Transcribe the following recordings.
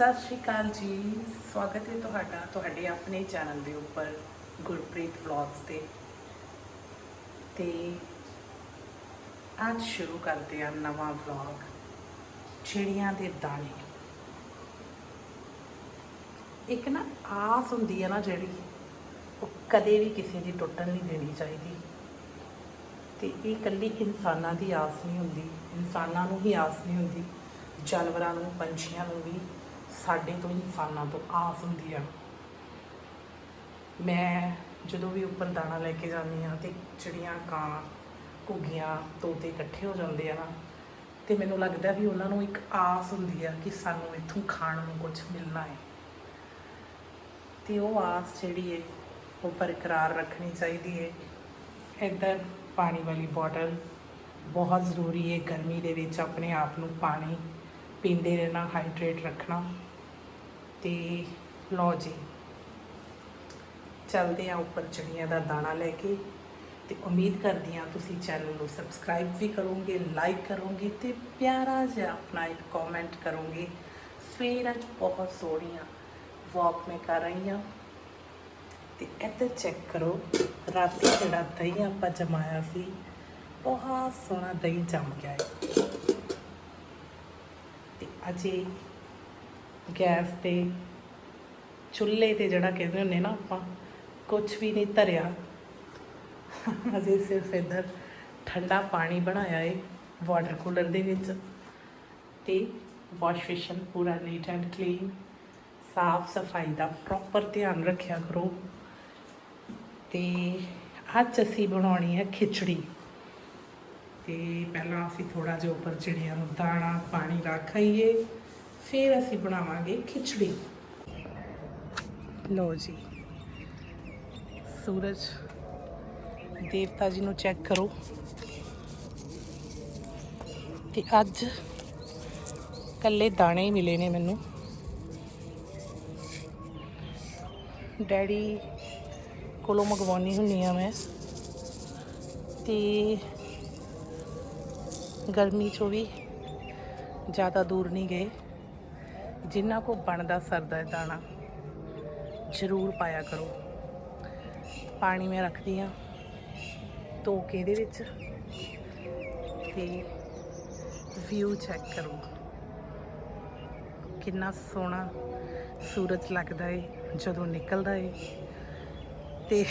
ਸਤਿ ਸ਼੍ਰੀ ਅਕਾਲ ਜੀ। ਸਵਾਗਤ ਹੈ ਤੁਹਾਡਾ, ਤੁਹਾਡੇ ਆਪਣੇ ਚੈਨਲ ਦੇ ਉੱਪਰ ਗੁਰਪ੍ਰੀਤ ਵਲੌਗਸ ਤੇ। ਤੇ ਅੱਜ ਸ਼ੁਰੂ ਕਰਦੇ ਹਾਂ ਨਵਾਂ ਵਲੌਗ, ਚਿੜੀਆਂ ਦੇ ਦਾਣੇ। ਇੱਕ ਨਾ ਆਸ ਹੁੰਦੀ ਹੈ ਨਾ ਜਿਹੜੀ, ਉਹ ਕਦੇ ਵੀ ਕਿਸੇ ਦੀ ਟੁੱਟਣ ਨਹੀਂ ਦੇਣੀ ਚਾਹੀਦੀ। ਤੇ ਇਹ ਇਕੱਲੀ ਇਨਸਾਨਾਂ ਦੀ ਆਸ ਨਹੀਂ ਹੁੰਦੀ, ਇਨਸਾਨਾਂ ਨੂੰ ਹੀ ਆਸ ਨਹੀਂ ਹੁੰਦੀ, ਜਾਨਵਰਾਂ ਨੂੰ, ਪੰਛੀਆਂ ਨੂੰ ਵੀ। ਸਾਡੇ ਤੋਂ ਇਨਸਾਨਾਂ ਤੋਂ ਆਸ ਹੁੰਦੀ ਆ। ਮੈਂ ਜਦੋਂ ਵੀ ਉੱਪਰ ਦਾਣਾ ਲੈ ਕੇ ਜਾਂਦੀ ਆ ਤੇ ਚਿੜੀਆਂ, ਕਾਂ, ਘੁੱਗੀਆਂ ਤੋਤੇ ਇਕੱਠੇ ਹੋ ਜਾਂਦੇ ਆ ਨਾ, ਤੇ ਮੈਨੂੰ ਲੱਗਦਾ ਵੀ ਉਹਨਾਂ ਨੂੰ ਇੱਕ ਆਸ ਹੁੰਦੀ ਆ ਕਿ ਸਾਨੂੰ ਇੱਥੋਂ ਖਾਣ ਨੂੰ ਕੁਝ ਮਿਲਣਾ ਹੈ ਤੇ ਉਹ ਆਸ ਜਿਹੜੀ ਹੈ ਉਹ ਬਰਕਰਾਰ ਰੱਖਣੀ ਚਾਹੀਦੀ ਹੈ ਇੱਧਰ ਪਾਣੀ ਵਾਲੀ ਬੋਟਲ, ਬਹੁਤ ਜ਼ਰੂਰੀ ਹੈ ਗਰਮੀ ਦੇ ਵਿੱਚ ਆਪਣੇ ਆਪ ਨੂੰ ਪਾਣੀ। ਪੀਂਦੇ ਰਹਿਣਾ ਹਾਈਡਰੇਟ ਰੱਖਣਾ ਤੇ ਲਓ ਜੀ, ਚੱਲਦੇ ਆ ਉੱਪਰ ਚਿੜੀਆਂ ਦਾ ਦਾਣਾ ਲੈ ਕੇ ਤੇ ਉਮੀਦ ਕਰਦੀ ਆ ਤੁਸੀਂ ਚੈਨਲ ਨੂੰ ਸਬਸਕ੍ਰਾਈਬ ਵੀ ਕਰੋਗੇ ਲਾਈਕ ਕਰੋਗੇ ਤੇ ਪਿਆਰਾ ਜਿਹਾ ਆਪਣਾ ਇੱਕ ਕਮੈਂਟ ਕਰੋਗੇ। ਸਵੇਰ ਅੱਜ ਬਹੁਤ ਸੋਹਣੀਆਂ ਵਾਕ ਮੈਂ ਕਰ ਰਹੀ ਹਾਂ ਤੇ ਇੱਧਰ ਚੈੱਕ ਕਰੋ, ਰਾਤੀ ਜਿਹੜਾ ਦਹੀਂ ਆਪਾਂ ਜਮਾਇਆ ਸੀ, ਬਹੁਤ ਸੋਹਣਾ ਦਹੀਂ ਜੰਮ ਗਿਆ ਹੈ ਅਜੇ ਗੈਸ ਤੇ ਚੁੱਲ੍ਹੇ ਤੇ ਜਿਹੜਾ ਕਹਿੰਦੇ ਹੁੰਦੇ ਨਾ ਆਪਾਂ ਕੁਝ ਵੀ ਨਹੀਂ ਧਰਿਆ। ਅਜੇ ਸਿਰਫ ਇੱਧਰ ਠੰਡਾ ਪਾਣੀ ਬਣਾਇਆ ਹੈ ਵਾਟਰ ਕੂਲਰ ਦੇ ਵਿੱਚ ਤੇ ਵਾਸ਼ ਬੇਸ਼ਨ ਪੂਰਾ ਨੀਟ ਐਂਡ ਕਲੀਨ ਸਾਫ਼ ਸਫ਼ਾਈ ਦਾ ਪ੍ਰੋਪਰ ਧਿਆਨ ਰੱਖਿਆ ਕਰੋ। ਤੇ ਅੱਜ ਅਸੀਂ ਬਣਾਉਣੀ ਹੈ ਖਿਚੜੀ। ਤੇ ਪਹਿਲਾਂ ਅਸੀਂ ਥੋੜਾ ਜਿਹਾ ਉੱਪਰ ਚਿੜੀਆਂ ਨੂੰ ਦਾਣਾ, ਪਾਣੀ ਰੱਖ ਰੱਖਾਈਏ ਫਿਰ ਅਸੀਂ ਬਣਾਵਾਂਗੇ ਖਿਚੜੀ। ਲਓ ਜੀ, ਸੂਰਜ ਦੇਵਤਾ ਜੀ ਨੂੰ ਚੈੱਕ ਕਰੋ। ਤੇ ਅੱਜ ਕੱਲੇ ਦਾਣੇ ਹੀ ਮਿਲੇ ਨੇ ਮੈਨੂੰ। ਡੈਡੀ ਕੋਲੋਂ ਮੰਗਵਾਉਣੀ ਹੁੰਨੀ ਆ ਮੈਂ। ਤੇ ਗਰਮੀ ਚੋਂ ਵੀ ਜ਼ਿਆਦਾ ਦੂਰ ਨਹੀਂ ਗਏ। ਜਿੰਨਾ ਕੋ ਬਣਦਾ ਸਰਦਾ ਦਾਣਾ, ਜ਼ਰੂਰ ਪਾਇਆ ਕਰੋ। ਪਾਣੀ ਮੈਂ ਰੱਖਦੀ ਆ ਧੋ ਕੇ ਇਹਦੇ ਵਿੱਚ ਤੇ ਵਿਊ ਚੈੱਕ ਕਰੋ। ਕਿੰਨਾ ਸੋਹਣਾ ਸੂਰਜ ਲੱਗਦਾ ਏ, ਜਦੋਂ ਨਿਕਲਦਾ ਏ। ਤੇ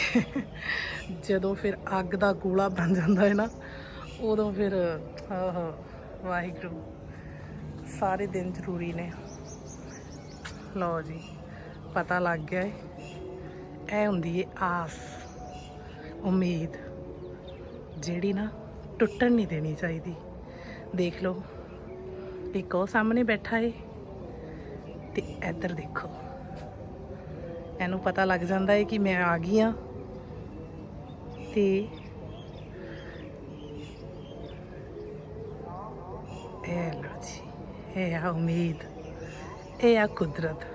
ਜਦੋਂ ਫਿਰ ਅੱਗ ਦਾ ਗੋਲਾ ਬਣ ਜਾਂਦਾ ਹੈ ਨਾ ਉਦੋਂ ਫਿਰ ਆਹ ਵਾਹਿਗੁਰੂ। ਸਾਰੇ ਦਿਨ ਜ਼ਰੂਰੀ ਨੇ। ਲਓ ਜੀ, ਪਤਾ ਲੱਗ ਗਿਆ ਏ। ਇਹ ਹੁੰਦੀ ਏ ਆਸ, ਉਮੀਦ। ਜਿਹੜੀ ਨਾ ਟੁੱਟਣ ਨਹੀਂ ਦੇਣੀ ਚਾਹੀਦੀ। ਦੇਖ ਲਓ, ਇੱਕ ਉਹ ਸਾਹਮਣੇ ਬੈਠਾ ਏ ਤੇ ਇੱਧਰ ਦੇਖੋ। ਇਹਨੂੰ ਪਤਾ ਲੱਗ ਜਾਂਦਾ ਏ ਕਿ ਮੈਂ ਆ ਗਈ ਆ ਤੇ ਇਹ ਲਓ ਜੀ ਇਹ ਆ ਉਮੀਦ, ਇਹ ਆ ਕੁਦਰਤ।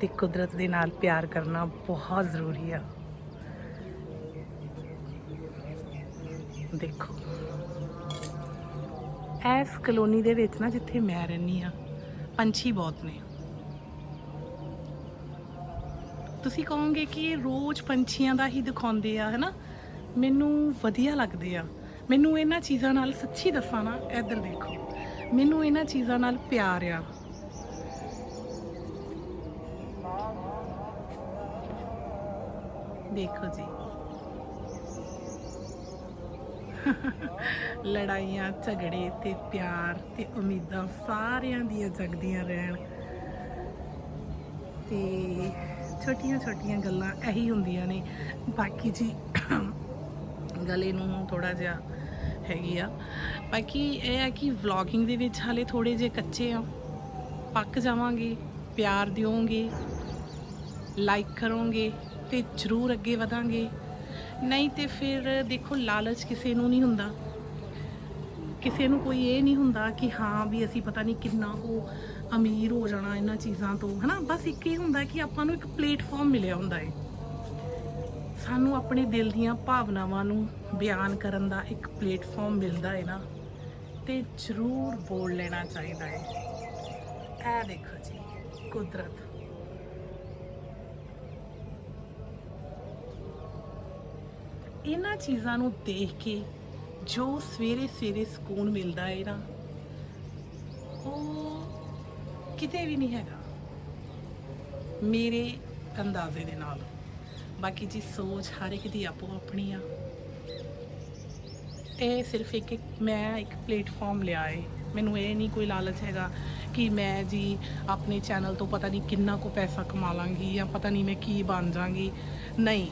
ਤੇ ਕੁਦਰਤ ਦੇ ਨਾਲ ਪਿਆਰ ਕਰਨਾ ਬਹੁਤ ਜ਼ਰੂਰੀ ਆ। ਦੇਖੋ ਐਸ ਕਲੋਨੀ ਦੇ ਵਿੱਚ ਨਾ ਜਿੱਥੇ ਮੈਂ ਰਹਿੰਦੀ ਆ ਪੰਛੀ ਬਹੁਤ ਨੇ। ਤੁਸੀਂ ਕਹੋਗੇ ਕਿ ਇਹ ਰੋਜ਼ ਪੰਛੀਆਂ ਦਾ ਹੀ ਦਿਖਾਉਂਦੇ ਆ, ਹੈਨਾ? ਮੈਨੂੰ ਵਧੀਆ ਲੱਗਦੇ ਆ। ਮੈਨੂੰ ਇਹਨਾਂ ਚੀਜ਼ਾਂ ਨਾਲ ਸੱਚੀ ਦੱਸਾਂ ਨਾ ਇੱਧਰ ਦੇਖੋ। ਮੈਨੂੰ ਇਹਨਾਂ ਚੀਜ਼ਾਂ ਨਾਲ ਪਿਆਰ ਆ। ਦੇਖੋ ਜੀ। ਲੜਾਈਆਂ, ਝਗੜੇ ਤੇ ਪਿਆਰ ਤੇ ਉਮੀਦਾਂ ਸਾਰਿਆਂ ਦੀਆਂ ਜਗਦੀਆਂ ਰਹਿਣ। ਤੇ ਛੋਟੀਆਂ ਛੋਟੀਆਂ ਗੱਲਾਂ ਇਹੀ ਹੁੰਦੀਆਂ ਨੇ। ਬਾਕੀ ਜੀ ਗਲੇ ਨੂੰ ਥੋੜਾ ਜਿਹਾ ਹੈਗੀ ਆ। ਬਾਕੀ ਇਹ ਹੈ ਕਿ ਵਲੌਗਿੰਗ ਦੇ ਵਿੱਚ ਹਾਲੇ ਥੋੜੇ ਜਿਹੇ ਕੱਚੇ ਆ। ਪੱਕ ਜਾਵਾਂਗੇ, ਪਿਆਰ ਦਿਓਗੇ ਲਾਈਕ ਕਰੋਗੇ ਤੇ ਜ਼ਰੂਰ ਅੱਗੇ ਵਧਾਂਗੇ। ਨਹੀਂ ਤੇ ਫਿਰ ਦੇਖੋ, ਲਾਲਚ ਕਿਸੇ ਨੂੰ ਨਹੀਂ ਹੁੰਦਾ। ਕਿਸੇ ਨੂੰ ਕੋਈ ਇਹ ਨਹੀਂ ਹੁੰਦਾ ਕਿ ਹਾਂ ਵੀ ਅਸੀਂ ਪਤਾ ਨਹੀਂ ਕਿੰਨਾ ਉਹ ਅਮੀਰ ਹੋ ਜਾਣਾ ਇਹਨਾਂ ਚੀਜ਼ਾਂ ਤੋਂ, ਹਨਾ? ਬਸ ਇੱਕ ਹੀ ਹੁੰਦਾ ਕਿ ਆਪਾਂ ਨੂੰ ਇੱਕ ਪਲੇਟਫਾਰਮ ਮਿਲਿਆ ਹੁੰਦਾ ਹੈ ਸਾਨੂੰ ਆਪਣੇ ਦਿਲ ਦੀਆਂ ਭਾਵਨਾਵਾਂ ਨੂੰ ਬਿਆਨ ਕਰਨ ਦਾ ਇੱਕ ਪਲੇਟਫਾਰਮ ਮਿਲਦਾ ਹੈ ਨਾ, ਤੇ ਜ਼ਰੂਰ ਬੋਲ ਲੈਣਾ ਚਾਹੀਦਾ ਹੈ। ਇਹ ਦੇਖੋ ਜੀ, ਕੁਦਰਤ। ਇਹਨਾਂ ਚੀਜ਼ਾਂ ਨੂੰ ਦੇਖ ਕੇ ਜੋ ਸਵੇਰੇ ਸਵੇਰੇ ਸਕੂਨ ਮਿਲਦਾ ਹੈ ਨਾ, ਉਹ ਕਿਤੇ ਵੀ ਨਹੀਂ ਹੈਗਾ। ਮੇਰੇ ਅੰਦਾਜ਼ੇ ਦੇ ਨਾਲ। ਬਾਕੀ ਜੀ ਸੋਚ ਹਰ ਇੱਕ ਦੀ ਆਪੋ ਆਪਣੀ ਆ। ਇਹ ਸਿਰਫ ਇੱਕ ਮੈਂ ਇੱਕ ਪਲੇਟਫਾਰਮ ਲਿਆ ਏ। ਮੈਨੂੰ ਇਹ ਨਹੀਂ ਕੋਈ ਲਾਲਚ ਹੈਗਾ ਕਿ ਮੈਂ ਜੀ ਆਪਣੇ ਚੈਨਲ ਤੋਂ ਪਤਾ ਨਹੀਂ ਕਿੰਨਾ ਕੁ ਪੈਸਾ ਕਮਾ ਲਾਂਗੀ ਜਾਂ ਪਤਾ ਨਹੀਂ ਮੈਂ ਕੀ ਬਣ ਜਾਵਾਂਗੀ ਨਹੀਂ।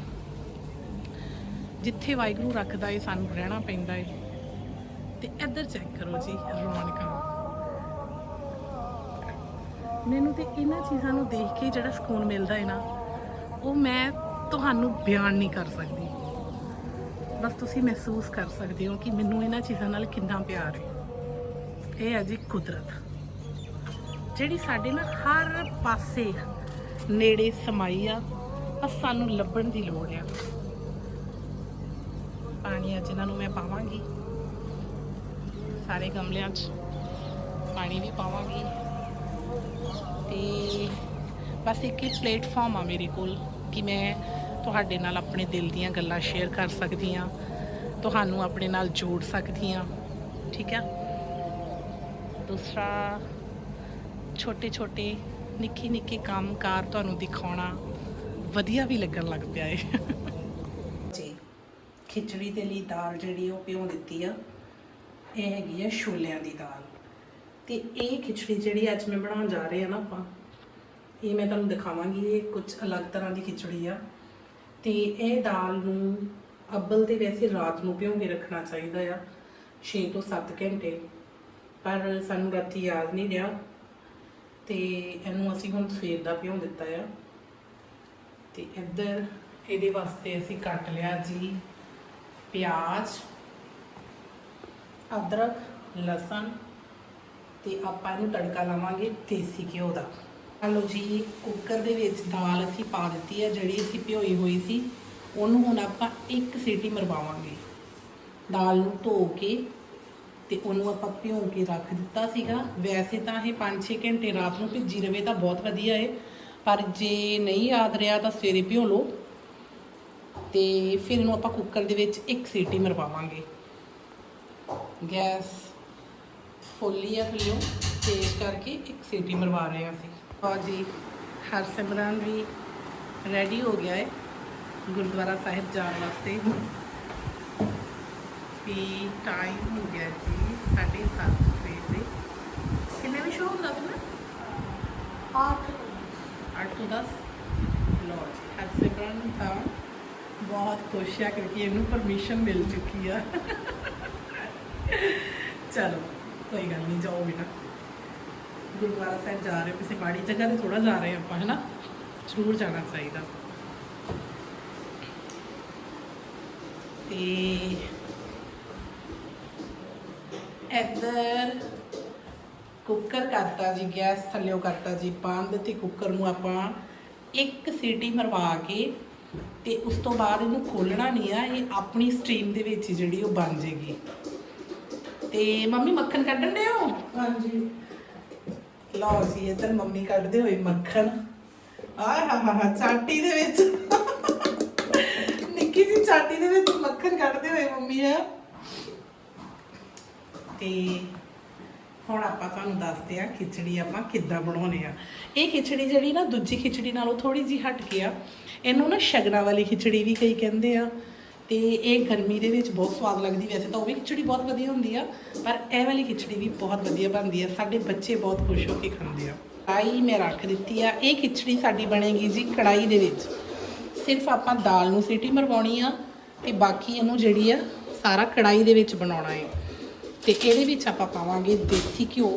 ਜਿੱਥੇ ਵਾਹਿਗੁਰੂ ਰੱਖਦਾ ਏ, ਸਾਨੂੰ ਰਹਿਣਾ ਪੈਂਦਾ ਏ। ਤੇ ਇੱਧਰ ਚੈੱਕ ਕਰੋ ਜੀ, ਰੌਣਕਾਂ ਮੈਨੂੰ ਤੇ ਇਹਨਾਂ ਚੀਜ਼ਾਂ ਨੂੰ ਦੇਖ ਕੇ ਜਿਹੜਾ ਸਕੂਨ ਮਿਲਦਾ ਏ ਨਾ, ਉਹ ਮੈਂ ਤੁਹਾਨੂੰ ਬਿਆਨ ਨਹੀਂ ਕਰ ਸਕਦੀ। ਬਸ ਤੁਸੀਂ ਮਹਿਸੂਸ ਕਰ ਸਕਦੇ ਹੋ ਕਿ ਮੈਨੂੰ ਇਹਨਾਂ ਚੀਜ਼ਾਂ ਨਾਲ ਕਿੰਨਾ ਪਿਆਰ ਹੈ। ਇਹ ਹੈ ਜੀ ਕੁਦਰਤ। ਜਿਹੜੀ ਸਾਡੇ ਨਾਲ ਹਰ ਪਾਸੇ ਨੇੜੇ ਸਮਾਈ ਆ, ਬਸ ਸਾਨੂੰ ਲੱਭਣ ਦੀ ਲੋੜ ਆ। ਪਾਣੀ ਅੱਜ ਇਹਨਾਂ ਨੂੰ ਮੈਂ ਪਾਵਾਂਗੀ। ਸਾਰੇ ਗਮਲਿਆਂ 'ਚ ਪਾਣੀ ਵੀ ਪਾਵਾਂਗੀ। ਤੇ ਬਸ ਇੱਕ ਹੀ ਪਲੇਟਫਾਰਮ ਆ ਮੇਰੇ ਕੋਲ ਕਿ ਮੈਂ ਤੁਹਾਡੇ ਨਾਲ ਆਪਣੇ ਦਿਲ ਦੀਆਂ ਗੱਲਾਂ ਸ਼ੇਅਰ ਕਰ ਸਕਦੀ ਹਾਂ ਤੁਹਾਨੂੰ ਆਪਣੇ ਨਾਲ ਜੋੜ ਸਕਦੀ ਹਾਂ ਠੀਕ ਆ? ਦੂਸਰਾ ਛੋਟੇ ਛੋਟੇ ਨਿੱਕੀ ਨਿੱਕੀ ਕੰਮਕਾਰ ਤੁਹਾਨੂੰ ਦਿਖਾਉਣਾ ਵਧੀਆ ਵੀ ਲੱਗਣ ਲੱਗ ਪਿਆ ਏ। ਜੀ, ਖਿਚੜੀ ਦੇ ਲਈ ਦਾਲ ਜਿਹੜੀ ਉਹ ਪਿਓ ਦਿੱਤੀ ਆ, ਇਹ ਹੈਗੀ ਆ ਛੋਲਿਆਂ ਦੀ ਦਾਲ। ਤੇ ਇਹ ਖਿਚੜੀ ਜਿਹੜੀ ਅੱਜ ਮੈਂ ਬਣਾਉਣ ਜਾ ਰਹੇ ਆ ਨਾ ਆਪਾਂ, ਇਹ ਮੈਂ ਤੁਹਾਨੂੰ ਦਿਖਾਵਾਂਗੀ, ਇਹ ਕੁਝ ਅਲੱਗ ਤਰ੍ਹਾਂ ਦੀ ਖਿਚੜੀ ਆ। ਤੇ ਇਹ ਦਾਲ ਨੂੰ ਅੱਬਲ ਤੇ ਵੈਸੇ ਰਾਤ ਨੂੰ ਭਿਉਂ ਕੇ ਰੱਖਣਾ ਚਾਹੀਦਾ ਆ 6 ਤੋਂ 7 ਘੰਟੇ। ਪਰ ਸਾਨੂੰ ਰਾਤੀ ਯਾਦ ਨਹੀਂ ਰਿਹਾ ਤੇ ਇਹਨੂੰ ਅਸੀਂ ਹੁਣ ਸਵੇਰ ਦਾ ਭਿਓ ਦਿੱਤਾ ਆ। ਤੇ ਇੱਧਰ ਇਹਦੇ ਵਾਸਤੇ ਅਸੀਂ ਕੱਟ ਲਿਆ ਜੀ ਪਿਆਜ਼, ਅਦਰਕ, ਲਸਣ ਤੇ ਆਪਾਂ ਇਹਨੂੰ ਤੜਕਾ ਲਾਵਾਂਗੇ ਦੇਸੀ ਘਿਓ ਦਾ। ਲਓ ਜੀ ਕੁੱਕਰ ਦੇ ਵਿੱਚ ਦਾਲ ਅਸੀਂ ਪਾ ਦਿੱਤੀ ਹੈ ਜਿਹੜੀ ਅਸੀਂ ਭਿਓਈ ਹੋਈ ਸੀ, ਉਹਨੂੰ ਹੁਣ ਆਪਾਂ ਇੱਕ ਸੀਟੀ ਮਰਵਾਵਾਂਗੇ। ਦਾਲ ਨੂੰ ਧੋ ਕੇ ਤੇ ਉਹਨੂੰ ਆਪਾਂ ਭਿਓ ਕੇ ਰੱਖ ਦਿੱਤਾ ਸੀਗਾ। ਵੈਸੇ ਤਾਂ ਇਹ 5-6 ਘੰਟੇ ਰਾਤ ਨੂੰ ਭਿੱਜੀ ਰਵੇ ਤਾਂ ਬਹੁਤ ਵਧੀਆ ਹੈ ਪਰ ਜੇ ਨਹੀਂ ਯਾਦ ਰਿਹਾ ਤਾਂ ਸਵੇਰੇ ਭਿਓ ਲਓ। ਤੇ ਫਿਰ ਇਹਨੂੰ ਆਪਾਂ ਕੁੱਕਰ ਦੇ ਵਿੱਚ ਇੱਕ ਸੀਟੀ ਮਰਵਾਵਾਂਗੇ। ਗੈਸ ਫੁੱਲੀ ਆ ਥੱਲਿਓਂ ਤੇਜ਼ ਕਰਕੇ ਇੱਕ ਸੀਟੀ ਮਰਵਾ ਰਹੇ ਹਾਂ ਅਸੀਂ। ਔਰ ਜੀ ਹਰਸਿਮਰਨ ਵੀ ਰੈਡੀ ਹੋ ਗਿਆ ਹੈ ਗੁਰਦੁਆਰਾ ਸਾਹਿਬ ਜਾਣ ਵਾਸਤੇ ਵੀ ਟਾਈਮ ਹੋ ਗਿਆ ਜੀ ਸਾਢੇ ਸੱਤ ਸਵੇਰ ਦੇ ਕਿੰਨੇ ਵੀ ਸ਼ੋਅ ਹੁੰਦਾ ਸੀ ਨਾ 8 ਤੋਂ 10 ਲੋ ਜੀ ਹਰਸਿਮਰਨ ਤਾਂ ਬਹੁਤ ਖੁਸ਼ ਆ ਕਿਉਂਕਿ ਇਹਨੂੰ ਪਰਮਿਸ਼ਨ ਮਿਲ ਚੁੱਕੀ ਆ ਚਲੋ ਕੋਈ ਗੱਲ ਨਹੀਂ ਜਾਓ ਬੇਟਾ ਗੁਰਦੁਆਰਾ ਸਾਹਿਬ ਜਾ ਰਹੇ ਹੋ, ਕਿਸੇ ਮਾੜੀ ਜਗ੍ਹਾ ਤੇ ਥੋੜਾ ਜਾ ਰਹੇ ਆਪਾਂ, ਹੈਨਾ? ਜ਼ਰੂਰ ਜਾਣਾ ਚਾਹੀਦਾ। ਤੇ ਇੱਧਰ ਕੁੱਕਰ ਕਰਤਾ ਜੀ, ਗੈਸ ਥੱਲੇੋਂ ਕਰਤਾ ਜੀ ਬੰਦ ਤੇ ਕੁੱਕਰ ਨੂੰ ਆਪਾਂ ਇੱਕ ਸੀਟੀ ਮਰਵਾ ਕੇ ਤੇ ਉਸ ਤੋਂ ਬਾਅਦ ਇਹਨੂੰ ਖੋਲਣਾ ਨਹੀਂ ਆ, ਇਹ ਆਪਣੀ ਸਟ੍ਰੀਮ ਦੇ ਵਿੱਚ ਹੀ ਜਿਹੜੀ ਉਹ ਬਣ ਜੇਗੀ। ਤੇ ਮੰਮੀ ਮੱਖਣ ਕੱਢਣ ਦੇ ਹੋ? ਹਾਂਜੀ। ਲਓ ਜੀ ਇੱਧਰ ਮੰਮੀ ਕੱਢਦੇ ਹੋਏ ਮੱਖਣ। ਆਹ ਹਾ ਹਾ ਹਾ, ਚਾਟੀ ਦੇ ਵਿੱਚ। ਨਿੱਕੀ ਜੀ ਚਾਟੀ ਦੇ ਵਿੱਚ ਮੱਖਣ ਕੱਢਦੇ ਹੋਏ ਮੰਮੀ ਆ। ਤੇ ਹੁਣ ਆਪਾਂ ਤੁਹਾਨੂੰ ਦੱਸਦੇ ਆ ਖਿਚੜੀ ਆਪਾਂ ਕਿੱਦਾਂ ਬਣਾਉਣੀ ਆ। ਇਹ ਖਿਚੜੀ ਜਿਹੜੀ ਨਾ, ਦੂਜੀ ਖਿਚੜੀ ਨਾਲੋਂ ਥੋੜੀ ਜੀ ਹਟ ਕੇ ਆ। ਇਹਨੂੰ ਨਾ ਸ਼ਗਨਾ ਵਾਲੀ ਖਿਚੜੀ ਵੀ ਕਈ ਕਹਿੰਦੇ ਆ। ਤੇ ਇਹ ਗਰਮੀ ਦੇ ਵਿੱਚ ਬਹੁਤ ਸਵਾਦ ਲੱਗਦੀ ਵੈਸੇ ਤਾਂ ਉਹ ਵੀ ਖਿਚੜੀ ਬਹੁਤ ਵਧੀਆ ਹੁੰਦੀ ਆ, ਪਰ ਇਹ ਵਾਲੀ ਖਿਚੜੀ ਵੀ ਬਹੁਤ ਵਧੀਆ ਬਣਦੀ ਆ, ਸਾਡੇ ਬੱਚੇ ਬਹੁਤ ਖੁਸ਼ ਹੋ ਕੇ ਖਾਂਦੇ ਆ। ਕੜਾਈ ਮੈਂ ਰੱਖ ਦਿੱਤੀ ਆ, ਇਹ ਖਿਚੜੀ ਸਾਡੀ ਬਣੇਗੀ ਜੀ ਕੜਾਈ ਦੇ ਵਿੱਚ। ਸਿਰਫ ਆਪਾਂ ਦਾਲ ਨੂੰ ਸੀਟੀ ਮਰਵਾਉਣੀ ਆ ਤੇ ਬਾਕੀ ਇਹਨੂੰ ਜਿਹੜੀ ਆ ਸਾਰਾ ਕੜਾਈ ਦੇ ਵਿੱਚ ਬਣਾਉਣਾ ਹੈ ਤੇ ਇਹਦੇ ਵਿੱਚ ਆਪਾਂ ਪਾਵਾਂਗੇ ਦੇਸੀ ਘਿਓ।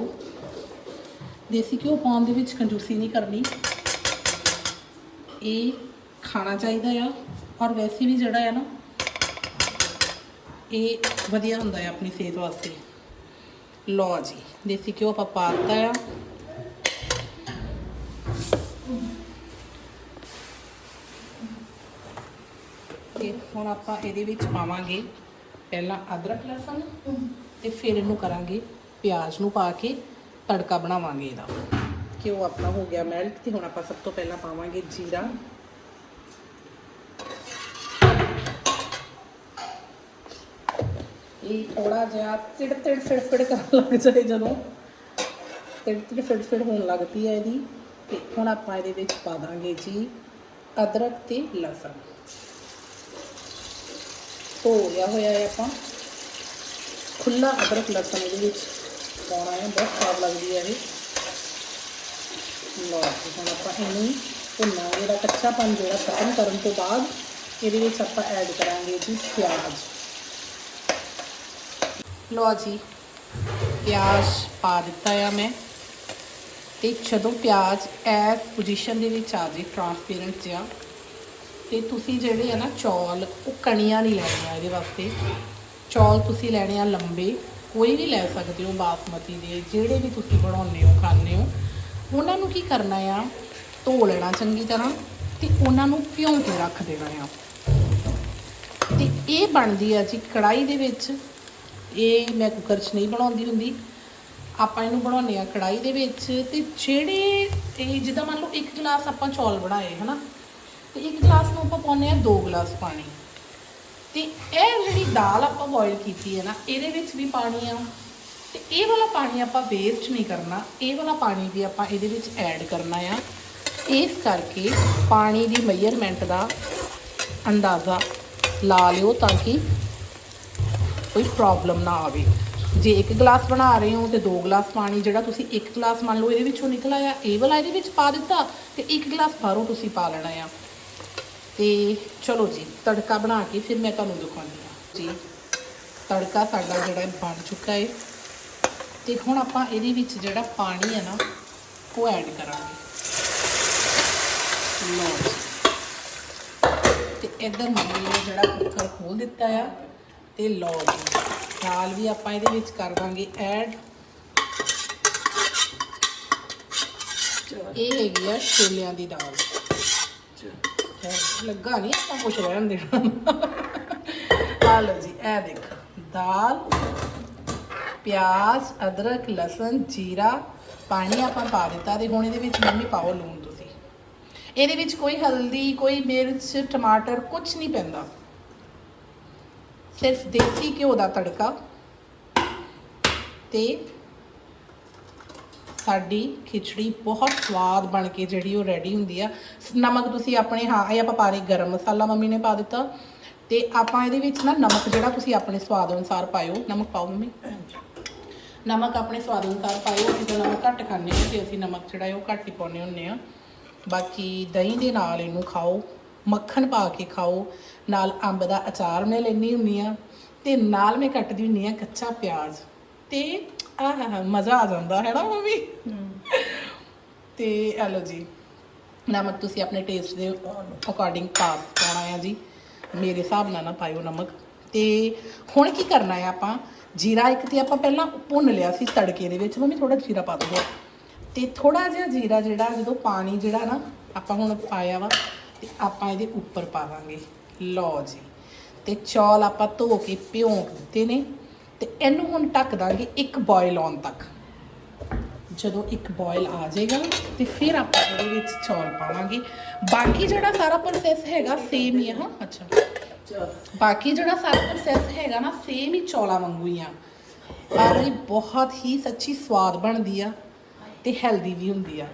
ਦੇਸੀ ਘਿਓ ਪਾਉਣ ਦੇ ਵਿੱਚ ਕੰਜੂਸੀ ਨਹੀਂ ਕਰਨੀ। ਇਹ ਖਾਣਾ ਚਾਹੀਦਾ ਆ, ਔਰ ਵੈਸੇ ਵੀ ਜਿਹੜਾ ਆ ਨਾ ਇਹ ਵਧੀਆ ਹੁੰਦਾ ਹੈ ਆਪਣੀ ਸਿਹਤ ਵਾਸਤੇ। ਲਓ ਜੀ, ਦੇਸੀ ਘਿਓ ਆਪਾਂ ਪਾਤਾ ਆ। ਤੇ ਹੁਣ ਆਪਾਂ ਇਹਦੇ ਵਿੱਚ ਪਾਵਾਂਗੇ ਪਹਿਲਾਂ ਅਦਰਕ ਲਸਣ ਤੇ ਫਿਰ ਇਹਨੂੰ ਕਰਾਂਗੇ ਪਿਆਜ਼ ਨੂੰ ਪਾ ਕੇ ਤੜਕਾ ਬਣਾਵਾਂਗੇ ਇਹਦਾ। ਘਿਓ ਆਪਣਾ ਹੋ ਗਿਆ ਮੈਲਟ ਤੇ ਹੁਣ ਆਪਾਂ ਸਭ ਤੋਂ ਪਹਿਲਾਂ ਪਾਵਾਂਗੇ ਜੀਰਾ। ਇਹ ਥੋੜਾ ਜਿਹਾ ਤਿੜ ਤਿੜ ਫਿੜ ਫਿੜ ਕਰਨ ਲੱਗ ਜਾਏ ਜਦੋਂ। ਤਿੜ ਤਿੜ ਫਿੜ ਫਿੜ ਹੋਣ ਲੱਗਦੀ ਹੈ ਇਹਦੀ। ਤੇ ਹੁਣ ਆਪਾਂ ਇਹਦੇ ਵਿੱਚ ਪਾ ਦਾਂਗੇ ਜੀ ਅਦਰਕ ਤੇ ਲਸਣ। ਧੋ ਲਿਆ ਹੋਇਆ ਹੈ ਆਪਾਂ। ਖੁੱਲਾ ਅਦਰਕ, ਲਸਣ ਇਹਦੇ ਵਿੱਚ ਪਾਉਣਾ ਹੈ। ਬਹੁਤ ਸਵਾਦ ਲੱਗਦੀ ਹੈ ਇਹ। ਲਓ ਹੁਣ ਆਪਾਂ ਇਹਨੂੰ ਭੁੰਨਾਂਗੇ। ਜਿਹੜਾ ਕੱਚਾਪਨ ਜਿਹੜਾ ਖਤਮ ਕਰਨ ਤੋਂ ਬਾਅਦ ਇਹਦੇ ਵਿੱਚ ਆਪਾਂ ਐਡ ਕਰਾਂਗੇ ਜੀ ਪਿਆਜ਼। ਲਓ ਜੀ, ਪਿਆਜ਼ ਪਾ ਦਿੱਤਾ ਆ ਮੈਂ। ਤੇ ਜਦੋਂ ਪਿਆਜ਼ ਐਸ ਪੋਜੀਸ਼ਨ ਦੇ ਵਿੱਚ ਆ ਜੇ ਟ੍ਰਾਂਸਪੇਰੈਂਟ ਜਿਹਾ, ਤੇ ਤੁਸੀਂ ਜਿਹੜੇ ਆ ਨਾ ਚੌਲ, ਉਹ ਕਣੀਆਂ ਨਹੀਂ ਲੈਣੀਆਂ ਇਹਦੇ ਵਾਸਤੇ। ਚੌਲ ਤੁਸੀਂ ਲੈਣੇ ਆ ਲੰਬੇ, ਕੋਈ ਵੀ ਲੈ ਸਕਦੇ ਹੋ ਬਾਸਮਤੀ ਦੇ, ਜਿਹੜੇ ਵੀ ਤੁਸੀਂ ਬਣਾਉਂਦੇ ਹੋ, ਖਾਂਦੇ ਹੋ। ਉਹਨਾਂ ਨੂੰ ਕੀ ਕਰਨਾ ਆ? ਧੋ ਲੈਣਾ ਚੰਗੀ ਤਰ੍ਹਾਂ, ਤੇ ਉਹਨਾਂ ਨੂੰ ਭਿਉਂ ਕੇ ਰੱਖ ਦੇਣਾ ਆ। ਤੇ ਇਹ ਬਣਦੀ ਆ ਜੀ ਕੜਾਈ ਦੇ ਵਿੱਚ। ਇਹ ਮੈਂ ਕੁੱਕਰ 'ਚ ਨਹੀਂ ਬਣਾਉਂਦੀ ਹੁੰਦੀ। ਆਪਾਂ ਇਹਨੂੰ ਬਣਾਉਂਦੇ ਆ ਕੜਾਈ ਦੇ ਵਿੱਚ ਤੇ ਜਿਹੜੇ ਇਹ ਜਿੱਦਾਂ ਮੰਨ ਲਓ ਇੱਕ ਗਲਾਸ ਆਪਾਂ ਚੌਲ ਬਣਾਏ, ਹਨਾ? ਤੇ ਇੱਕ ਗਲਾਸ ਨੂੰ ਆਪਾਂ ਪਾਉਂਦੇ ਆ ਦੋ ਗਲਾਸ ਪਾਣੀ। ਤੇ ਇਹ ਜਿਹੜੀ ਦਾਲ ਆਪਾਂ ਬੋਇਲ ਕੀਤੀ ਹੈ ਨਾ, ਇਹਦੇ ਵਿੱਚ ਵੀ ਪਾਣੀ ਆ। ਤੇ ਇਹ ਵਾਲਾ ਪਾਣੀ ਆਪਾਂ ਵੇਸਟ ਨਹੀਂ ਕਰਨਾ, ਇਹ ਵਾਲਾ ਪਾਣੀ ਵੀ ਆਪਾਂ ਇਹਦੇ ਵਿੱਚ ਐਡ ਕਰਨਾ ਆ। ਇਸ ਕਰਕੇ ਪਾਣੀ ਦੀ ਮੇਜਰਮੈਂਟ ਦਾ ਅੰਦਾਜ਼ਾ ਲਾ ਲਿਓ ਤਾਂ ਕਿ ਕੋਈ ਪ੍ਰੋਬਲਮ ਨਾ ਆਵੇ। ਜੇ ਇੱਕ ਗਲਾਸ ਬਣਾ ਰਹੇ ਹੋ ਤੇ ਦੋ ਗਲਾਸ ਪਾਣੀ, ਜਿਹੜਾ ਤੁਸੀਂ ਇੱਕ ਗਲਾਸ ਮੰਨ ਲਓ ਇਹਦੇ ਵਿੱਚੋਂ ਨਿਕਲ ਆਇਆ, ਇਹ ਵਾਲਾ ਇਹਦੇ ਵਿੱਚ ਪਾ ਦਿੱਤਾ ਤੇ ਇੱਕ ਗਲਾਸ ਬਾਹਰੋਂ ਤੁਸੀਂ ਪਾ ਲੈਣਾ ਆ। ਤੇ ਚਲੋ ਜੀ, ਤੜਕਾ ਬਣਾ ਕੇ ਫਿਰ ਮੈਂ ਤੁਹਾਨੂੰ ਦਿਖਾਉਂਦੀ ਹਾਂ। ਜੀ, ਤੜਕਾ ਸਾਡਾ ਜਿਹੜਾ ਬਣ ਚੁੱਕਾ ਹੈ ਤੇ ਹੁਣ ਆਪਾਂ ਇਹਦੇ ਵਿੱਚ ਜਿਹੜਾ ਪਾਣੀ ਹੈ ਨਾ, ਉਹ ਐਡ ਕਰਾਂਗੇ। ਲਓ ਤੇ ਇੱਧਰ ਮੰਮੀ ਜਿਹੜਾ ਕੁੱਕਰ ਖੋਲ ਦਿੱਤਾ ਆ। ਤੇ ਲਓ ਜੀ। ਦਾਲ ਵੀ ਆਪਾਂ ਇਹਦੇ ਵਿੱਚ ਕਰ ਦਾਂਗੇ ਐਡ। ਇਹ ਹੈਗੀ ਆ ਛੋਲਿਆਂ ਦੀ ਦਾਲ। ਲੱਗਾ ਨਹੀਂ ਆਪਾਂ ਕੁਛ ਰਹਿਣ ਦੇਣਾ। ਆ ਲਓ ਜੀ ਇਹ ਦੇਖੋ। ਦਾਲ ਪਿਆਜ਼ ਅਦਰਕ ਲਸਣ ਜੀਰਾ ਪਾਣੀ ਆਪਾਂ ਪਾ ਦਿੱਤਾ ਤੇ ਹੁਣ ਇਹਦੇ ਵਿੱਚ ਮੰਮੀ ਪਾਓ ਲੂਣ ਤੁਸੀਂ। ਇਹਦੇ ਵਿੱਚ ਕੋਈ ਹਲਦੀ ਕੋਈ ਮਿਰਚ ਟਮਾਟਰ ਕੁਝ ਨਹੀਂ ਪੈਂਦਾ। ਸਿਰਫ ਦੇਸੀ ਘਿਓ ਦਾ ਤੜਕਾ ਤੇ ਸਾਡੀ ਖਿਚੜੀ ਬਹੁਤ ਸਵਾਦ ਬਣ ਕੇ ਜਿਹੜੀ ਉਹ ਰੈਡੀ ਹੁੰਦੀ ਆ। ਨਮਕ ਤੁਸੀਂ ਆਪਣੇ, ਹਾਂ, ਇਹ ਆਪਾਂ ਪਾ ਰਹੇ ਗਰਮ ਮਸਾਲਾ ਮੰਮੀ ਨੇ ਪਾ ਦਿੱਤਾ। ਤੇ ਆਪਾਂ ਇਹਦੇ ਵਿੱਚ ਨਾ ਨਮਕ ਜਿਹੜਾ ਤੁਸੀਂ ਆਪਣੇ ਸਵਾਦ ਅਨੁਸਾਰ ਪਾਇਓ। ਨਮਕ ਪਾਓ ਮੰਮੀ। ਨਮਕ ਆਪਣੇ ਸਵਾਦ ਅਨੁਸਾਰ ਪਾਇਓ। ਅਸੀਂ ਤਾਂ ਨਮਕ ਘੱਟ ਖਾਂਦੇ ਹਾਂ ਤੇ ਅਸੀਂ ਨਮਕ ਜਿਹੜਾ ਉਹ ਘੱਟ ਹੀ ਪਾਉਂਦੇ ਹੁੰਦੇ ਆ ਬਾਕੀ ਦਹੀਂ ਦੇ ਨਾਲ ਇਹਨੂੰ ਖਾਓ। ਮੱਖਣ ਪਾ ਕੇ ਖਾਓ। ਨਾਲ ਅੰਬ ਦਾ ਅਚਾਰ ਮੈਂ ਲੈਣੀ ਹੁੰਦੀ ਆ ਤੇ ਨਾਲ ਮੈਂ ਕੱਟਦੀ ਹੁੰਦੀ ਆ ਕੱਚਾ ਪਿਆਜ਼। ਤੇ ਆਹ ਮਜ਼ਾ ਆ ਜਾਂਦਾ ਹੈ ਨਾ ਮੰਮੀ ਤੇ ਇਹ ਲਓ ਜੀ। ਨਮਕ ਤੁਸੀਂ ਆਪਣੇ ਟੇਸਟ ਦੇ ਅਕੋਰਡਿੰਗ ਪਾ ਪਾਉਣਾ ਆ ਜੀ। ਮੇਰੇ ਹਿਸਾਬ ਨਾਲ ਨਾ ਪਾਇਓ ਨਮਕ। ਤੇ ਹੁਣ ਕੀ ਕਰਨਾ ਹੈ ਆਪਾਂ? ਜੀਰਾ ਇੱਕ ਤੇ ਆਪਾਂ ਪਹਿਲਾਂ ਭੁੰਨ ਲਿਆ ਸੀ ਤੜਕੇ ਦੇ ਵਿੱਚ। ਮੰਮੀ ਥੋੜਾ ਜੀਰਾ ਪਾ ਦਿਓ। ਤੇ ਥੋੜਾ ਜਿਹਾ ਜੀਰਾ ਜਿਹੜਾ ਜਦੋਂ ਪਾਣੀ ਜਿਹੜਾ ਨਾ ਆਪਾਂ ਹੁਣ ਪਾਇਆ ਵਾ ਤੇ ਆਪਾਂ ਇਹਦੇ ਉੱਪਰ ਪਾਵਾਂਗੇ। ਲਓ ਜੀ। ਤੇ ਚੌਲ ਆਪਾਂ ਧੋ ਕੇ ਭਿਉਂ ਦਿੱਤੇ ਨੇ। ਤੇ ਇਹਨੂੰ ਹੁਣ ਢੱਕ ਦਾਂਗੇ ਇੱਕ ਬੋਇਲ ਆਉਣ ਤੱਕ। ਜਦੋਂ ਇੱਕ ਬੋਇਲ ਆ ਜਾਏਗਾ, ਤੇ ਫਿਰ ਆਪਾਂ ਉਹਦੇ ਵਿੱਚ ਚੌਲ ਪਾਵਾਂਗੇ। ਬਾਕੀ ਜਿਹੜਾ ਸਾਰਾ ਪ੍ਰੋਸੈਸ ਹੈਗਾ ਸੇਮ ਹੀ ਆ, ਹਾਂ। ਅੱਛਾ। ਬਾਕੀ ਜਿਹੜਾ ਸਾਰਾ ਪ੍ਰੋਸੈਸ ਹੈਗਾ ਨਾ ਸੇਮ ਹੀ ਚੌਲਾਂ ਵਾਂਗੂ ਹੀ ਆ। ਪਰ ਇਹ ਬਹੁਤ ਹੀ ਸੱਚੀ ਸਵਾਦ ਬਣਦੀ ਆ ਤੇ ਹੈਲਦੀ ਵੀ ਹੁੰਦੀ ਆ।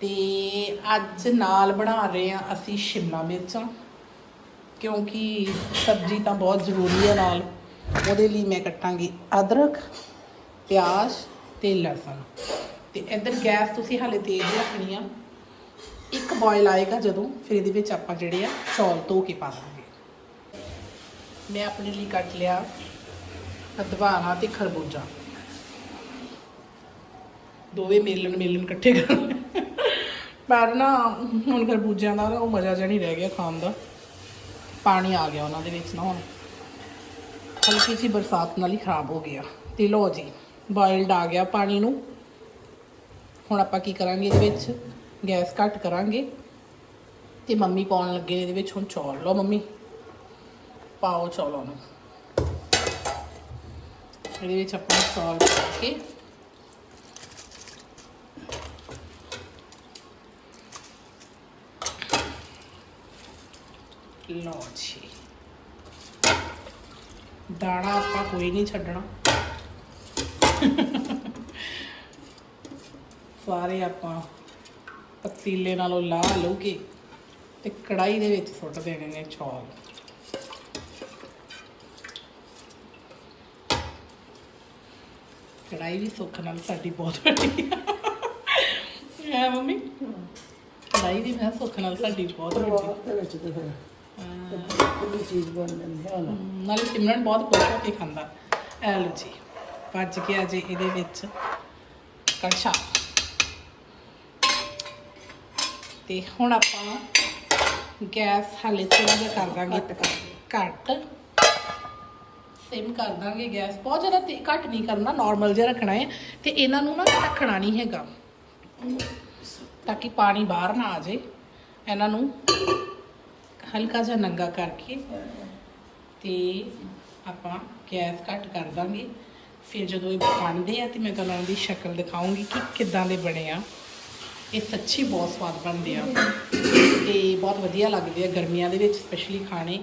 ਤੇ ਅੱਜ ਨਾਲ ਬਣਾ ਰਹੇ ਆ ਅਸੀਂ ਸ਼ਿਮਲਾ ਮਿਰਚਾਂ, ਕਿਉਂਕਿ ਸਬਜ਼ੀ ਤਾਂ ਬਹੁਤ ਜ਼ਰੂਰੀ ਹੈ ਨਾਲ। ਉਹਦੇ ਲਈ ਮੈਂ ਕੱਟਾਂਗੀ ਅਦਰਕ, ਪਿਆਜ਼ ਤੇ ਲਸਣ। ਤੇ ਇੱਧਰ ਗੈਸ ਤੁਸੀਂ ਹਾਲੇ ਤੇਜ਼ ਰੱਖਣੀ ਆ। ਇੱਕ ਬੋਇਲ ਆਏਗਾ ਜਦੋਂ, ਫਿਰ ਇਹਦੇ ਵਿੱਚ ਆਪਾਂ ਜਿਹੜੇ ਆ ਚੌਲ ਧੋ ਕੇ ਪਾ ਦਾਂਗੇ। ਮੈਂ ਆਪਣੇ ਲਈ ਕੱਟ ਲਿਆ ਅਦਵਾਨਾ ਤੇ ਖਰਬੂਜਾ। ਦੋਵੇਂ ਮੇਲਣ ਮੇਲਣ ਇਕੱਠੇ ਕਰ ਪਰ ਨਾ ਹੁਣ ਖਰਬੂਜਿਆਂ ਦਾ ਨਾ ਉਹ ਮਜ਼ਾ ਜਿਹਾ ਨਹੀਂ ਰਹਿ ਗਿਆ ਖਾਣ ਦਾ। ਪਾਣੀ ਆ ਗਿਆ ਉਹਨਾਂ ਦੇ ਵਿੱਚ ਨਾ ਹੁਣ। ਹਲਕੀ ਜਿਹੀ ਬਰਸਾਤ ਨਾਲ ਹੀ ਖਰਾਬ ਹੋ ਗਿਆ। ਤੇ ਲੋ ਜੀ ਬੋਇਲਡ ਆ ਗਿਆ ਪਾਣੀ ਨੂੰ। ਹੁਣ ਆਪਾਂ ਕੀ ਕਰਾਂਗੇ ਇਹਦੇ ਵਿੱਚ? ਗੈਸ ਘੱਟ ਕਰਾਂਗੇ। ਤੇ ਮੰਮੀ ਪਾਉਣ ਲੱਗੇ ਨੇ ਇਹਦੇ ਵਿੱਚ ਹੁਣ ਚੌਲ। ਲਓ ਮੰਮੀ, ਪਾਓ ਚੌਲਾਂ ਨੂੰ। ਇਹਦੇ ਵਿੱਚ ਆਪਾਂ ਚੌਲ ਪਾ ਕੇ ਲਓ ਜੀ। ਦਾਣਾ ਆਪਾਂ ਕੋਈ ਨਹੀਂ ਛੱਡਣਾ। ਸਾਰੇ ਆਪਾਂ ਪਤੀਲੇ ਨਾਲੋਂ ਲਾਹ ਲਊਗੇ ਤੇ ਕੜਾਈ ਦੇ ਵਿੱਚ ਸੁੱਟ ਦੇਣੇ ਨੇ ਚੌਲ। ਕੜਾਈ ਵੀ ਸੁੱਖ ਨਾਲ ਸਾਡੀ ਬਹੁਤ ਵੱਡੀ ਹੈ ਮੰਮੀ? ਕੜਾਈ ਵੀ ਮੈਂ ਸੁੱਖ ਨਾਲ ਸਾਡੀ ਬਹੁਤ ਵੱਡੀ ਕੋਈ ਚੀਜ਼ ਬਣ ਜਾਂਦੀ ਹੈ ਨਾ? ਨਾਲੇ ਸਿਮਰਨ ਬਹੁਤ ਖੁਸ਼ ਹੋ ਕੇ ਖਾਂਦਾ। ਐ ਲਓ ਜੀ ਭੱਜ ਗਿਆ ਜੀ ਇਹਦੇ ਵਿੱਚ ਕੜਛਾ। ਤੇ ਹੁਣ ਆਪਾਂ ਗੈਸ ਹਾਲੇ ਥੋੜਾ ਜਿਹਾ ਕਰ ਦਾਂਗੇ। ਘੱਟ ਸਿਮ ਕਰ ਦਾਂਗੇ ਗੈਸ। ਬਹੁਤ ਜ਼ਿਆਦਾ ਤੇ ਘੱਟ ਨਹੀਂ ਕਰਨਾ ਨਾਰਮਲ ਜਿਹਾ ਰੱਖਣਾ ਹੈ। ਤੇ ਇਹਨਾਂ ਨੂੰ ਨਾ ਰੱਖਣਾ ਨਹੀਂ ਹੈਗਾ। ਤਾਂ ਕਿ ਪਾਣੀ ਬਾਹਰ ਨਾ ਆ ਜਾਏ। ਇਹਨਾਂ ਨੂੰ ਹਲਕਾ ਜਿਹਾ ਨੰਗਾ ਕਰਕੇ ਤੇ ਆਪਾਂ ਗੈਸ ਘੱਟ ਕਰ ਦਾਂਗੇ। ਫਿਰ ਜਦੋਂ ਇਹ ਬਣਦੇ ਆ ਤੇ ਮੈਂ ਤੁਹਾਨੂੰ ਇਹਨਾਂ ਦੀ ਸ਼ਕਲ ਦਿਖਾਉਂਗੀ ਕਿ ਕਿੱਦਾਂ ਦੇ ਬਣੇ ਆ। ਇਹ ਸੱਚੀ ਬਹੁਤ ਸਵਾਦ ਬਣਦੇ ਆ। ਤੇ ਬਹੁਤ ਵਧੀਆ ਲੱਗਦੇ ਆ ਗਰਮੀਆਂ ਦੇ ਵਿੱਚ ਸਪੈਸ਼ਲੀ ਖਾਣੇ।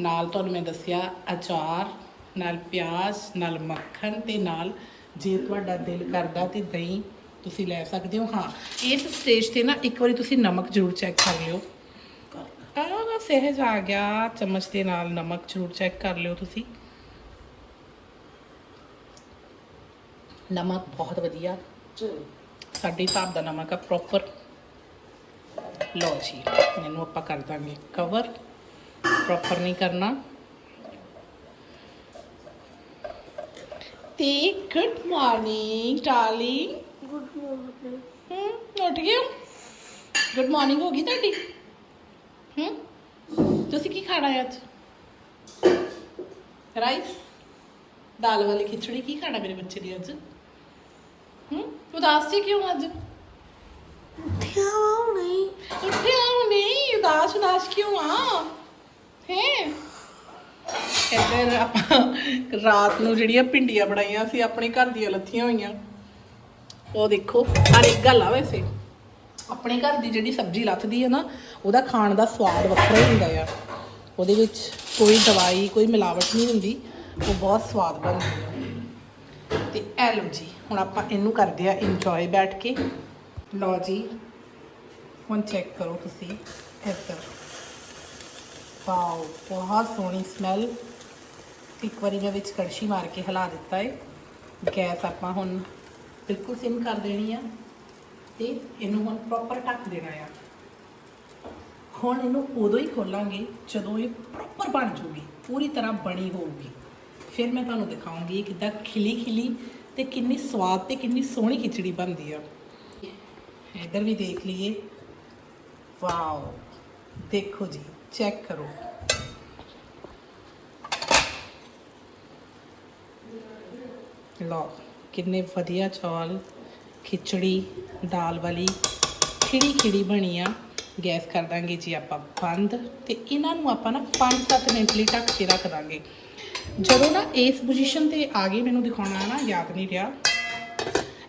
ਨਾਲ ਤੁਹਾਨੂੰ ਮੈਂ ਦੱਸਿਆ ਅਚਾਰ, ਨਾਲ ਪਿਆਜ਼, ਨਾਲ ਮੱਖਣ ਤੇ ਨਾਲ ਜੇ ਤੁਹਾਡਾ ਦਿਲ ਕਰਦਾ ਤੇ ਦਹੀਂ ਤੁਸੀਂ ਲੈ ਸਕਦੇ ਹੋ। ਹਾਂ, ਇਸ ਸਟੇਜ ਤੇ ਨਾ ਇੱਕ ਵਾਰੀ ਤੁਸੀਂ ਨਮਕ ਜ਼ਰੂਰ ਚੈੱਕ ਕਰ ਲਿਓ। ਆ ਸਹਿਜ ਆ ਗਿਆ ਚਮਚ ਦੇ ਨਾਲ ਨਮਕ ਜ਼ਰੂਰ ਚੈੱਕ ਕਰ ਲਿਓ ਤੁਸੀਂ। ਨਮਕ ਬਹੁਤ ਵਧੀਆ। ਸਾਡੇ ਹਿਸਾਬ ਦਾ ਨਮਕ ਆ ਪ੍ਰੋਪਰ ਲਓ ਜੀ ਇਹਨੂੰ ਆਪਾਂ ਕਰ ਦਾਂਗੇ ਕਵਰ ਪ੍ਰੋਪਰ ਨਹੀਂ ਕਰਨਾ। ਤੇ good morning darling good morning ਹੂੰ ਉੱਠ ਗਏ ਗੁੱਡ ਮਾਰਨਿੰਗ ਹੋ ਗਈ ਤੁਹਾਡੀ? ਖਾਣਾ ਹੈ ਅੱਜ? ਰਾਈਸ ਦਾਲ ਵਾਲੀ ਖਿਚੜੀ ਕੀ ਖਾਣਾ ਮੇਰੇ ਬੱਚੇ ਦੀ ਅੱਜ? ਹੂੰ? ਉਦਾਸ ਜੀ ਕਿਉਂ ਅੱਜ? ਉੱਠਿਆ ਨਹੀਂ ਉੱਠਿਆ ਨਹੀਂ ਉਦਾਸ ਉਦਾਸ ਕਿਉਂ ਆ? ਹੈ? ਇੱਧਰ ਆਪਾਂ ਰਾਤ ਨੂੰ ਜਿਹੜੀਆਂ ਭਿੰਡੀਆਂ ਬਣਾਈਆਂ ਸੀ ਆਪਣੇ ਘਰ ਦੀਆਂ ਲੱਥੀਆਂ ਹੋਈਆਂ। ਉਹ ਦੇਖੋ ਹਰ ਇੱਕ ਗੱਲ ਆ ਵੈਸੇ। ਆਪਣੇ ਘਰ ਦੀ ਜਿਹੜੀ ਸਬਜ਼ੀ ਲੱਥਦੀ ਹੈ ਨਾ ਉਹਦਾ ਖਾਣ ਦਾ ਸਵਾਦ ਵੱਖਰਾ ਹੀ ਹੁੰਦਾ ਆ। ਉਹਦੇ ਵਿੱਚ ਕੋਈ ਦਵਾਈ, ਕੋਈ ਮਿਲਾਵਟ ਨਹੀਂ ਹੁੰਦੀ। ਉਹ ਬਹੁਤ ਸਵਾਦ ਬਣਦੀ ਹੈ ਤੇ ਇਹ ਲਓ ਜੀ, ਹੁਣ ਆਪਾਂ ਇਹਨੂੰ ਕਰਦੇ ਆ ਇੰਜੋਏ ਬੈਠ ਕੇ। ਲਓ ਜੀ, ਹੁਣ ਚੈੱਕ ਕਰੋ ਤੁਸੀਂ ਇੱਧਰ। ਵਾਓ ਬਹੁਤ ਸੋਹਣੀ ਸਮੈਲ ਇੱਕ ਵਾਰੀ ਮੈਂ ਵਿੱਚ ਕੜਛੀ ਮਾਰ ਕੇ ਹਿਲਾ ਦਿੱਤਾ ਹੈ ਗੈਸ ਆਪਾਂ ਹੁਣ ਬਿਲਕੁਲ ਸਿਮ ਕਰ ਦੇਣੀ ਆ। ਤੇ ਇਹਨੂੰ ਹੁਣ ਪ੍ਰੋਪਰ ਢੱਕ ਦੇਣਾ ਆ। ਹੁਣ ਇਹਨੂੰ ਉਦੋਂ ਹੀ ਖੋਲਾਂਗੇ ਜਦੋਂ ਇਹ ਪ੍ਰੋਪਰ ਬਣ ਜੂਗੀ ਪੂਰੀ ਤਰ੍ਹਾਂ ਬਣੀ ਹੋਊਗੀ। ਫਿਰ ਮੈਂ ਤੁਹਾਨੂੰ ਦਿਖਾਉਂਗੀ ਇਹ ਕਿੱਦਾਂ ਖਿਲੀ ਖਿਲੀ ਤੇ ਕਿੰਨੀ ਸਵਾਦ ਤੇ ਕਿੰਨੀ ਸੋਹਣੀ ਖਿਚੜੀ ਬਣਦੀ ਆ। ਇੱਧਰ ਵੀ ਦੇਖ ਲਈਏ। ਵਾਓ, ਦੇਖੋ ਜੀ, ਚੈੱਕ ਕਰੋ। ਲਓ, ਕਿੰਨੇ ਵਧੀਆ ਚੌਲ, ਖਿਚੜੀ, ਦਾਲ ਵਾਲੀ, ਖਿੜੀ ਖਿੜੀ ਬਣੀ ਆ। ਗੈਸ ਕਰ ਦਾਂਗੇ ਜੀ ਆਪਾਂ ਬੰਦ ਤੇ ਇਹਨਾਂ ਨੂੰ ਆਪਾਂ ਨਾ 5-7 ਮਿੰਟ ਲਈ ਢੱਕ ਕੇ ਰੱਖ ਦਾਂਗੇ। ਜਦੋਂ ਨਾ ਇਸ ਪੋਜੀਸ਼ਨ ਤੇ ਆ ਗਈ ਮੈਨੂੰ ਦਿਖਾਉਣਾ ਨਾ ਯਾਦ ਨਹੀਂ ਰਿਹਾ।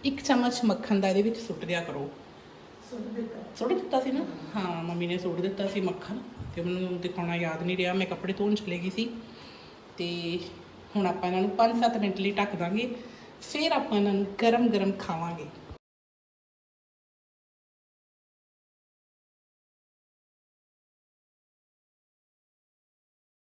ਇੱਕ ਚਮਚ ਮੱਖਣ ਦਾ ਇਹਦੇ ਵਿੱਚ ਸੁੱਟ ਦਿਆ ਕਰੋ। ਸੁੱਟ ਦਿੱਤਾ। ਸੀ ਨਾ? ਹਾਂ ਮੰਮੀ ਨੇ ਸੁੱਟ ਦਿੱਤਾ ਸੀ ਮੱਖਣ ਤੇ ਮੈਨੂੰ ਦਿਖਾਉਣਾ ਯਾਦ ਨਹੀਂ ਰਿਹਾ। ਮੈਂ ਕੱਪੜੇ ਧੋਣ ਚਲੇ ਗਈ ਸੀ ਤੇ ਹੁਣ ਆਪਾਂ ਇਹਨਾਂ ਨੂੰ 5-7 ਮਿੰਟ ਲਈ ਢੱਕ ਦਾਂਗੇ। ਫਿਰ ਆਪਾਂ ਇਹਨਾਂ ਨੂੰ ਗਰਮ-ਗਰਮ ਖਾਵਾਂਗੇ।